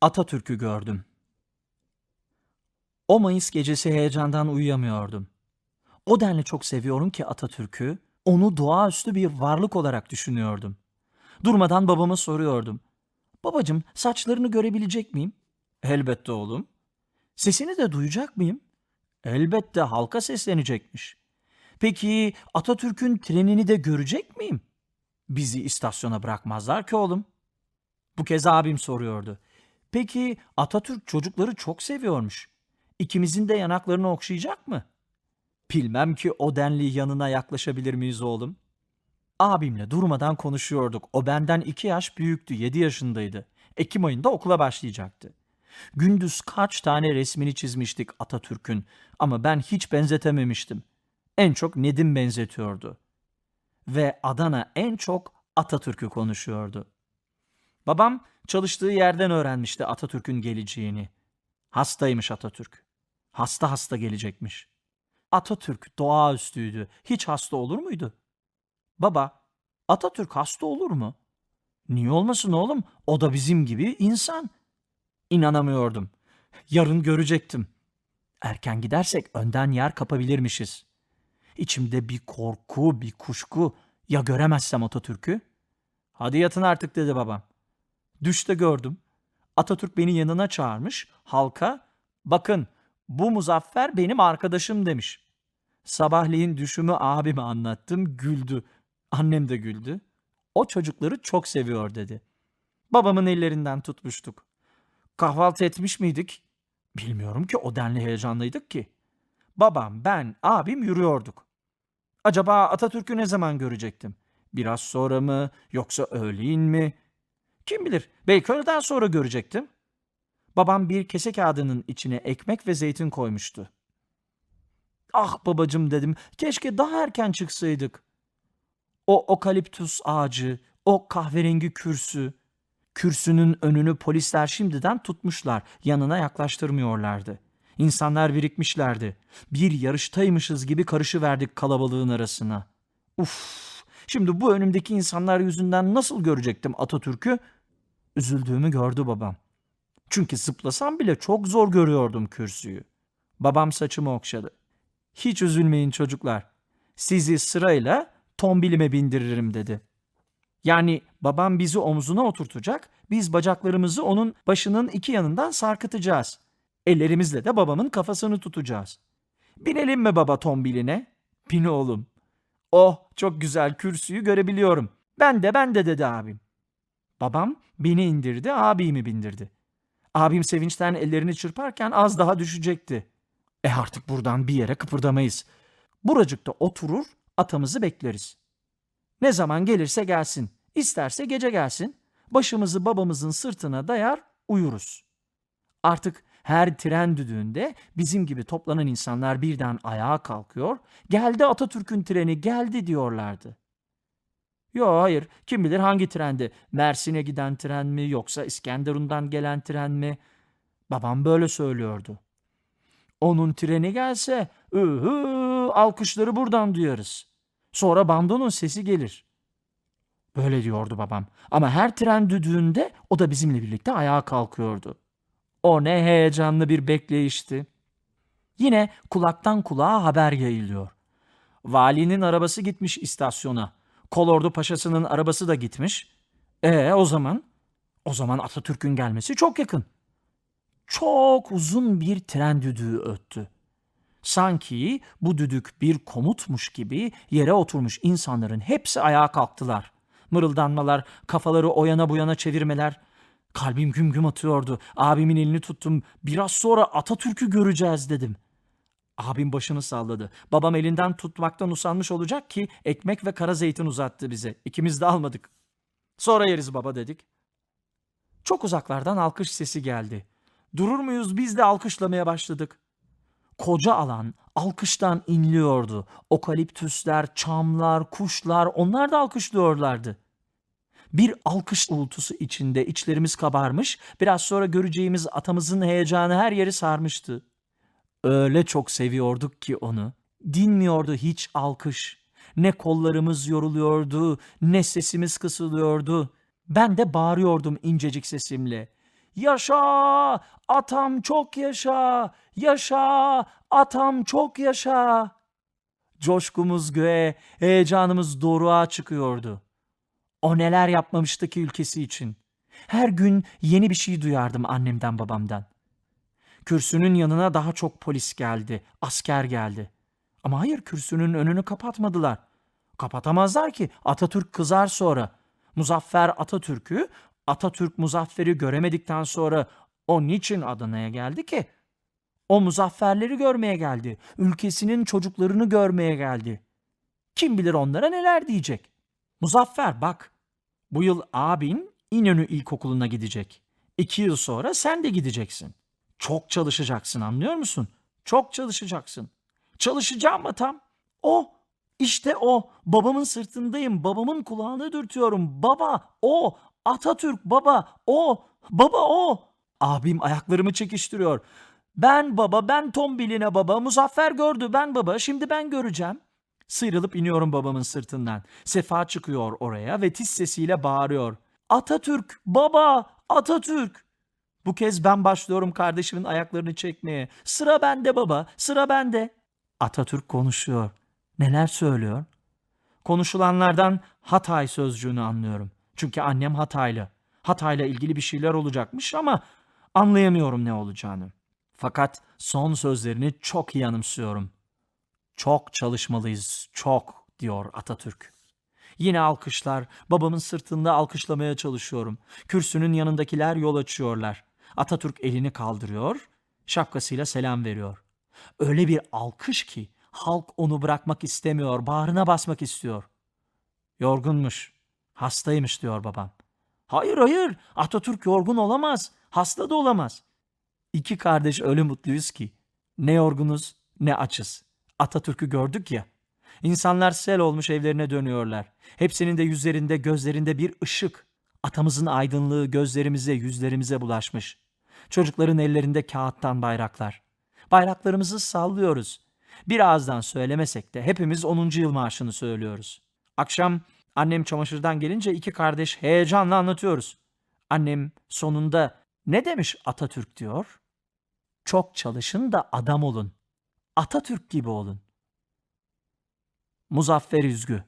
Atatürk'ü gördüm. O Mayıs gecesi heyecandan uyuyamıyordum. O denli çok seviyorum ki Atatürk'ü, onu doğaüstü bir varlık olarak düşünüyordum. Durmadan babama soruyordum. Babacım saçlarını görebilecek miyim? Elbette oğlum. Sesini de duyacak mıyım? Elbette halka seslenecekmiş. Peki Atatürk'ün trenini de görecek miyim? Bizi istasyona bırakmazlar ki oğlum. Bu kez abim soruyordu. Peki Atatürk çocukları çok seviyormuş. İkimizin de yanaklarını okşayacak mı? Bilmem ki o denli yanına yaklaşabilir miyiz oğlum? Abimle durmadan konuşuyorduk. O benden iki yaş büyüktü, yedi yaşındaydı. Ekim ayında okula başlayacaktı. Gündüz kaç tane resmini çizmiştik Atatürk'ün ama ben hiç benzetememiştim. En çok Nedim benzetiyordu. Ve Adana en çok Atatürk'ü konuşuyordu. Babam çalıştığı yerden öğrenmişti Atatürk'ün geleceğini. Hastaymış Atatürk. Hasta hasta gelecekmiş. Atatürk doğaüstüydü. Hiç hasta olur muydu? Baba, Atatürk hasta olur mu? Niye olmasın oğlum? O da bizim gibi insan. İnanamıyordum. Yarın görecektim. Erken gidersek önden yer kapabilirmişiz. İçimde bir korku, bir kuşku. Ya göremezsem Atatürk'ü? Hadi yatın artık dedi babam. Düşte gördüm. Atatürk beni yanına çağırmış. Halka bakın bu muzaffer benim arkadaşım demiş. Sabahleyin düşümü abime anlattım. Güldü. Annem de güldü. O çocukları çok seviyor dedi. Babamın ellerinden tutmuştuk. Kahvaltı etmiş miydik? Bilmiyorum ki o denli heyecanlıydık ki. Babam, ben, abim yürüyorduk. Acaba Atatürk'ü ne zaman görecektim? Biraz sonra mı yoksa öğleyin mi? Kim bilir belki öğleden sonra görecektim. Babam bir kese kağıdının içine ekmek ve zeytin koymuştu. Ah babacım dedim keşke daha erken çıksaydık. O okaliptüs ağacı, o kahverengi kürsü. Kürsünün önünü polisler şimdiden tutmuşlar, yanına yaklaştırmıyorlardı. İnsanlar birikmişlerdi. Bir yarıştaymışız gibi karışıverdik kalabalığın arasına. Uf! Şimdi bu önümdeki insanlar yüzünden nasıl görecektim Atatürk'ü? Üzüldüğümü gördü babam. Çünkü zıplasam bile çok zor görüyordum kürsüyü. Babam saçımı okşadı. Hiç üzülmeyin çocuklar. Sizi sırayla tombilime bindiririm dedi. Yani babam bizi omzuna oturtacak, biz bacaklarımızı onun başının iki yanından sarkıtacağız. Ellerimizle de babamın kafasını tutacağız. Binelim mi baba tombiline? Bin oğlum. Oh çok güzel kürsüyü görebiliyorum. Ben de ben de dedi abim. Babam beni indirdi, abimi bindirdi. Abim sevinçten ellerini çırparken az daha düşecekti. E artık buradan bir yere kıpırdamayız. Buracıkta oturur, atamızı bekleriz. Ne zaman gelirse gelsin, isterse gece gelsin, başımızı babamızın sırtına dayar, uyuruz. Artık her tren düdüğünde bizim gibi toplanan insanlar birden ayağa kalkıyor, geldi Atatürk'ün treni geldi diyorlardı. Yo hayır, kim bilir hangi trendi, Mersin'e giden tren mi yoksa İskenderun'dan gelen tren mi? Babam böyle söylüyordu. Onun treni gelse, ıhı, alkışları buradan duyarız. Sonra bandonun sesi gelir. Böyle diyordu babam. Ama her tren düdüğünde o da bizimle birlikte ayağa kalkıyordu. O ne heyecanlı bir bekleyişti. Yine kulaktan kulağa haber yayılıyor. Valinin arabası gitmiş istasyona. Kolordu Paşası'nın arabası da gitmiş. E o zaman? O zaman Atatürk'ün gelmesi çok yakın. Çok uzun bir tren düdüğü öttü. Sanki bu düdük bir komutmuş gibi yere oturmuş insanların hepsi ayağa kalktılar. Mırıldanmalar, kafaları o yana bu yana çevirmeler. Kalbim güm güm atıyordu. Abimin elini tuttum. Biraz sonra Atatürk'ü göreceğiz dedim. Abim başını salladı. Babam elinden tutmaktan usanmış olacak ki ekmek ve kara zeytin uzattı bize. İkimiz de almadık. Sonra yeriz baba dedik. Çok uzaklardan alkış sesi geldi. Durur muyuz biz de alkışlamaya başladık. Koca alan alkıştan inliyordu. Okaliptüsler, çamlar, kuşlar onlar da alkışlıyorlardı. Bir alkış uğultusu içinde içlerimiz kabarmış, biraz sonra göreceğimiz atamızın heyecanı her yeri sarmıştı. Öyle çok seviyorduk ki onu. Dinmiyordu hiç alkış. Ne kollarımız yoruluyordu, ne sesimiz kısılıyordu. Ben de bağırıyordum incecik sesimle. Yaşa! Atam çok yaşa! Yaşa! Atam çok yaşa! Coşkumuz göğe, heyecanımız doruğa çıkıyordu. O neler yapmamıştı ki ülkesi için. Her gün yeni bir şey duyardım annemden babamdan. Kürsünün yanına daha çok polis geldi, asker geldi. Ama hayır kürsünün önünü kapatmadılar. Kapatamazlar ki Atatürk kızar sonra. Muzaffer Atatürk'ü, Atatürk Muzaffer'i göremedikten sonra o niçin Adana'ya geldi ki? O muzafferleri görmeye geldi. Ülkesinin çocuklarını görmeye geldi. Kim bilir onlara neler diyecek. Muzaffer bak. Bu yıl abin İnönü İlkokulu'na gidecek. İki yıl sonra sen de gideceksin. Çok çalışacaksın anlıyor musun? Çok çalışacaksın. Çalışacağım mı tam? O. İşte o. Babamın sırtındayım. Babamın kulağını dürtüyorum. Baba o. Atatürk baba o. Baba o. Abim ayaklarımı çekiştiriyor. Ben baba, ben tombiline baba. Muzaffer gördü, ben baba. Şimdi ben göreceğim. Sıyrılıp iniyorum babamın sırtından. Sefa çıkıyor oraya ve tiz sesiyle bağırıyor. Atatürk, baba, Atatürk. Bu kez ben başlıyorum kardeşimin ayaklarını çekmeye. Sıra bende baba, sıra bende. Atatürk konuşuyor. Neler söylüyor? Konuşulanlardan Hatay sözcüğünü anlıyorum. Çünkü annem Hataylı. Hatay'la ilgili bir şeyler olacakmış ama anlayamıyorum ne olacağını. Fakat son sözlerini çok iyi anımsıyorum. Çok çalışmalıyız, çok diyor Atatürk. Yine alkışlar, babamın sırtında alkışlamaya çalışıyorum. Kürsünün yanındakiler yol açıyorlar. Atatürk elini kaldırıyor, şapkasıyla selam veriyor. Öyle bir alkış ki halk onu bırakmak istemiyor, bağrına basmak istiyor. Yorgunmuş, hastaymış diyor babam. Hayır hayır, Atatürk yorgun olamaz, hasta da olamaz. İki kardeş öyle mutluyuz ki. Ne yorgunuz ne açız. Atatürk'ü gördük ya. İnsanlar sel olmuş evlerine dönüyorlar. Hepsinin de yüzlerinde gözlerinde bir ışık. Atamızın aydınlığı gözlerimize yüzlerimize bulaşmış. Çocukların ellerinde kağıttan bayraklar. Bayraklarımızı sallıyoruz. Birazdan söylemesek de hepimiz 10. yıl marşını söylüyoruz. Akşam annem çamaşırdan gelince iki kardeş heyecanla anlatıyoruz. Annem sonunda ne demiş Atatürk diyor? Çok çalışın da adam olun. Atatürk gibi olun. Muzaffer Üzgü